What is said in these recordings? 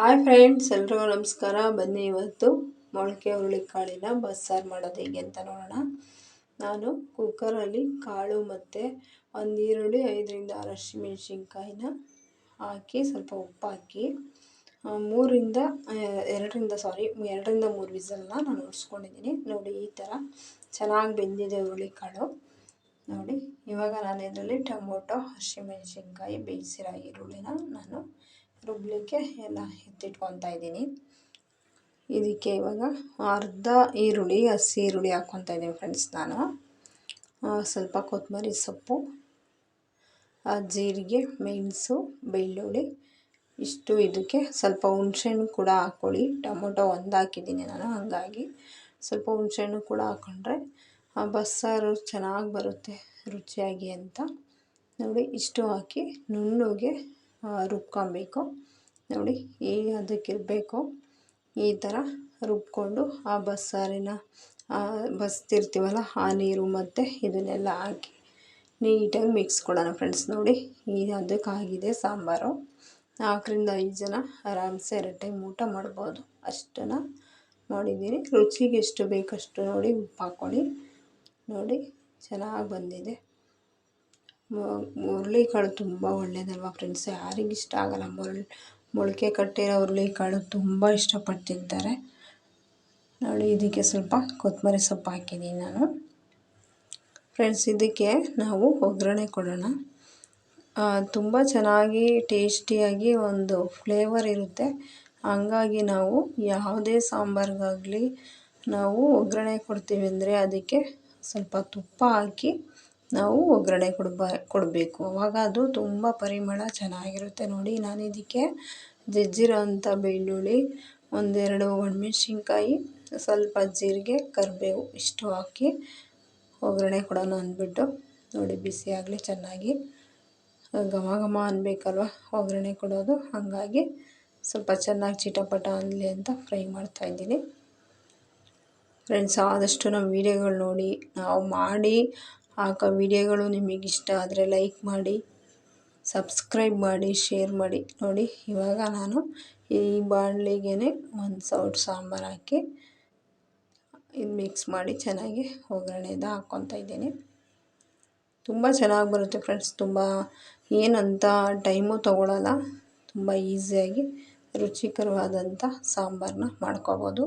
Hi friends, ಎಲ್ರಿಗೂ ನಮಸ್ಕಾರ. ಬನ್ನಿ ಇವತ್ತು ಮೊಳಕೆ ಹುರುಳಿಕಾಳಿನ ಬಸ್ಸಾರು ಮಾಡೋದು ಹೇಗೆ ಅಂತ ನೋಡೋಣ. ನಾನು ಕುಕ್ಕರಲ್ಲಿ ಕಾಳು ಮತ್ತು ಒಂದು ಈರುಳ್ಳಿ, ಐದರಿಂದ ಆರು ಹಸಿಮೆಣ್ಸಿನ್ಕಾಯಿನ ಹಾಕಿ, ಸ್ವಲ್ಪ ಉಪ್ಪು ಹಾಕಿ ಮೂರಿಂದ ಎರಡರಿಂದ ಸಾರಿ ಎರಡರಿಂದ ಮೂರು ವಿಸಲ್ನ ನಾನು ಉಡ್ಸ್ಕೊಂಡಿದ್ದೀನಿ ನೋಡಿ, ಈ ಥರ ಚೆನ್ನಾಗಿ ಬೆಂದಿದೆ ಹುರುಳಿಕಾಳು ನೋಡಿ, ಇವಾಗ ನಾನು ಇದರಲ್ಲಿ ಟೊಮೊಟೊ ಹಸಿಮೆಣ್ಸಿನ್ಕಾಯಿ ಬೇಯಿಸಿರೋ ಈರುಳ್ಳಿನ ನಾನು ರುಬ್ಲಿಕ್ಕೆ ಎಲ್ಲ ಎತ್ತಿಟ್ಕೊತಾ ಇದ್ದೀನಿ. ಇದಕ್ಕೆ ಇವಾಗ ಅರ್ಧ ಈರುಳ್ಳಿ, ಹಸಿ ಈರುಳ್ಳಿ ಹಾಕ್ಕೊತಾ ಇದ್ದೀನಿ ಫ್ರೆಂಡ್ಸ್ ನಾನು. ಸ್ವಲ್ಪ ಕೊತ್ತಂಬರಿ ಸೊಪ್ಪು ಜೀರಿಗೆ, ಮೆಣಸು, ಬೆಳ್ಳುಳ್ಳಿ, ಇಷ್ಟು ಇದಕ್ಕೆ ಸ್ವಲ್ಪ ಹುಣಸೆಹಣ್ಣು ಕೂಡ ಹಾಕ್ಕೊಳ್ಳಿ. ಟೊಮೊಟೊ ಒಂದು ಹಾಕಿದ್ದೀನಿ ನಾನು, ಹಾಗಾಗಿ ಸ್ವಲ್ಪ ಹುಣಸೆಹಣ್ಣು ಕೂಡ ಹಾಕ್ಕೊಂಡ್ರೆ ಬಸ್ಸಾರು ಚೆನ್ನಾಗಿ ಬರುತ್ತೆ, ರುಚಿಯಾಗಿ ಅಂತ. ನೋಡಿ, ಇಷ್ಟು ಹಾಕಿ ನುಣ್ಣಗೆ ರುಬ್ಕೊಬೇಕು. ನೋಡಿ, ಈ ಅದಕ್ಕಿರಬೇಕು. ಈ ಥರ ರುಬ್ಕೊಂಡು ಆ ಬಸ್ಸಾರಿನ ಬಸ್ತಿರ್ತೀವಲ್ಲ, ಆ ನೀರು ಮತ್ತು ಇದನ್ನೆಲ್ಲ ಹಾಕಿ ನೀಟಾಗಿ ಮಿಕ್ಸ್ ಕೊಡೋಣ ಫ್ರೆಂಡ್ಸ್. ನೋಡಿ, ಈ ಅದಕ್ಕಾಗಿದೆ ಸಾಂಬಾರು. ನಾಲ್ಕರಿಂದ ಐದು ಜನ ಆರಾಮ್ಸೆ ಎರಡು ಟೈಮ್ ಊಟ ಮಾಡ್ಬೋದು. ಅಷ್ಟನ್ನು ಮಾಡಿದ್ದೀನಿ. ರುಚಿಗೆ ಎಷ್ಟು ಬೇಕಷ್ಟು ನೋಡಿ ಉಪ್ಪು ಹಾಕ್ಕೊಳ್ಳಿ ನೋಡಿ, ಚೆನ್ನಾಗಿ ಬಂದಿದೆ. ಹುರುಳಿಕಾಳು ತುಂಬ ಒಳ್ಳೆಯದಲ್ವ ಫ್ರೆಂಡ್ಸ್ ಯಾರಿಗೆ ಇಷ್ಟ ಆಗಲ್ಲ ಮೊಳ್ ಮೊಳಕೆ ಕಟ್ಟಿರೋ ಹುರುಳಿಕಾಳು ತುಂಬ ಇಷ್ಟಪಟ್ಟು ತಿಂತಾರೆ. ನೋಡಿ ಇದಕ್ಕೆ ಸ್ವಲ್ಪ ಕೊತ್ತಂಬರಿ ಸೊಪ್ಪು ಹಾಕಿದ್ದೀನಿ ನಾನು. ಫ್ರೆಂಡ್ಸ್ ಇದಕ್ಕೆ ನಾವು ಒಗ್ಗರಣೆ ಕೊಡೋಣ. ತುಂಬ ಚೆನ್ನಾಗಿ ಟೇಸ್ಟಿಯಾಗಿ ಒಂದು ಫ್ಲೇವರ್ ಇರುತ್ತೆ. ಹಂಗಾಗಿ ನಾವು ಯಾವುದೇ ಸಾಂಬಾರಿಗಾಗಲಿ ನಾವು ಒಗ್ಗರಣೆ ಕೊಡ್ತೀವಿ ಅಂದರೆ ಅದಕ್ಕೆ ಸ್ವಲ್ಪ ತುಪ್ಪ ಹಾಕಿ ನಾವು ಒಗ್ಗರಣೆ ಕೊಡ್ಬ, ಕೊಡಬೇಕು. ಆವಾಗ ಅದು ತುಂಬ ಪರಿಮಳ ಚೆನ್ನಾಗಿರುತ್ತೆ ನೋಡಿ. ನಾನು ಇದಕ್ಕೆ ಜಜ್ಜಿರೋ ಅಂಥ ಬೆಳ್ಳುಳ್ಳಿ, ಒಂದೆರಡು ಒಣಮೆಣ್ಸಿನ್ಕಾಯಿ, ಸ್ವಲ್ಪ ಜೀರಿಗೆ, ಕರಿಬೇವು ಇಷ್ಟು ಹಾಕಿ ಒಗ್ಗರಣೆ ಕೊಡೋಣ ಅಂದ್ಬಿಟ್ಟು ನೋಡಿ. ಬಿಸಿ ಆಗಲಿ, ಚೆನ್ನಾಗಿ ಘಮ ಘಮ ಅನ್ಬೇಕಲ್ವ ಒಗ್ಗರಣೆ ಕೊಡೋದು. ಹಾಗಾಗಿ ಸ್ವಲ್ಪ ಚೆನ್ನಾಗಿ ಚಿಟಪಟ ಅನ್ನಲಿ ಅಂತ ಫ್ರೈ ಮಾಡ್ತಾಯಿದ್ದೀನಿ ಫ್ರೆಂಡ್ಸ್, ಆದಷ್ಟು ನಮ್ಮ ವೀಡಿಯೋಗಳು ನೋಡಿ, ನಾವು ಮಾಡಿ ಹಾಕೋ ವೀಡಿಯೋಗಳು ನಿಮಗೆ ಇಷ್ಟ ಆದರೆ ಲೈಕ್ ಮಾಡಿ, ಸಬ್ಸ್ಕ್ರೈಬ್ ಮಾಡಿ, ಶೇರ್ ಮಾಡಿ. ನೋಡಿ, ಇವಾಗ ನಾನು ಈ ಬಾಣಲಿಗೆ ಒಂದು ಸೌಟ್ ಸಾಂಬಾರು ಹಾಕಿ ಇದು ಮಿಕ್ಸ್ ಮಾಡಿ ಚೆನ್ನಾಗಿ ಒಗ್ಗರಣೆದ ಹಾಕ್ಕೊತಾ ಇದ್ದೀನಿ. ತುಂಬ ಚೆನ್ನಾಗಿ ಬರುತ್ತೆ ಫ್ರೆಂಡ್ಸ್ ತುಂಬ ಏನಂತ ಟೈಮು ತೊಗೊಳಲ್ಲ. ತುಂಬ ಈಸಿಯಾಗಿ ರುಚಿಕರವಾದಂಥ ಸಾಂಬಾರನ್ನ ಮಾಡ್ಕೋಬೋದು.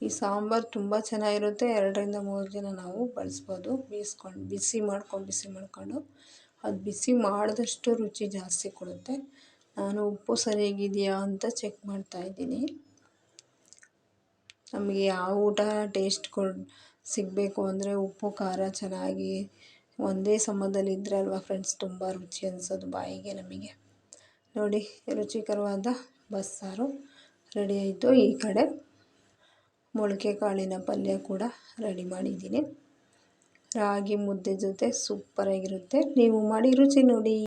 ಈ ಸಾಂಬಾರು ತುಂಬ ಚೆನ್ನಾಗಿರುತ್ತೆ. ಎರಡರಿಂದ ಮೂರು ದಿನ ನಾವು ಬಳಸ್ಬೋದು. ಬೀಸ್ಕೊಂಡು ಬಿಸಿ ಮಾಡ್ಕೊಂಡು ಬಿಸಿ ಮಾಡಿಕೊಂಡು ಅದು ಬಿಸಿ ಮಾಡಿದಷ್ಟು ರುಚಿ ಜಾಸ್ತಿ ಕೊಡುತ್ತೆ. ನಾನು ಉಪ್ಪು ಸರಿಯಾಗಿದೆಯಾ ಅಂತ ಚೆಕ್ ಮಾಡ್ತಾಯಿದ್ದೀನಿ ನಮಗೆ ಯಾವ ಊಟ ಟೇಸ್ಟ್ ಕೊಡ್, ಸಿಗಬೇಕು ಅಂದರೆ ಉಪ್ಪು, ಖಾರ ಚೆನ್ನಾಗಿ ಒಂದೇ ಸಮದಲ್ಲಿ ಇದ್ದರೆ ಅಲ್ವಾ ಫ್ರೆಂಡ್ಸ್ ತುಂಬ ರುಚಿ ಅನಿಸೋದು ಬಾಯಿಗೆ ನಮಗೆ. ನೋಡಿ, ರುಚಿಕರವಾದ ಬಸ್ಸಾರು ರೆಡಿ ಆಯಿತು ಈ ಕಡೆ. ಮೊಳಕೆ ಕಾಳಿನ ಪಲ್ಯ ಕೂಡ ರೆಡಿ ಮಾಡಿದ್ದೀನಿ. ರಾಗಿ ಮುದ್ದೆ ಜೊತೆ ಸೂಪರಾಗಿರುತ್ತೆ ನೀವು ಮಾಡಿ ರುಚಿ ನೋಡಿ.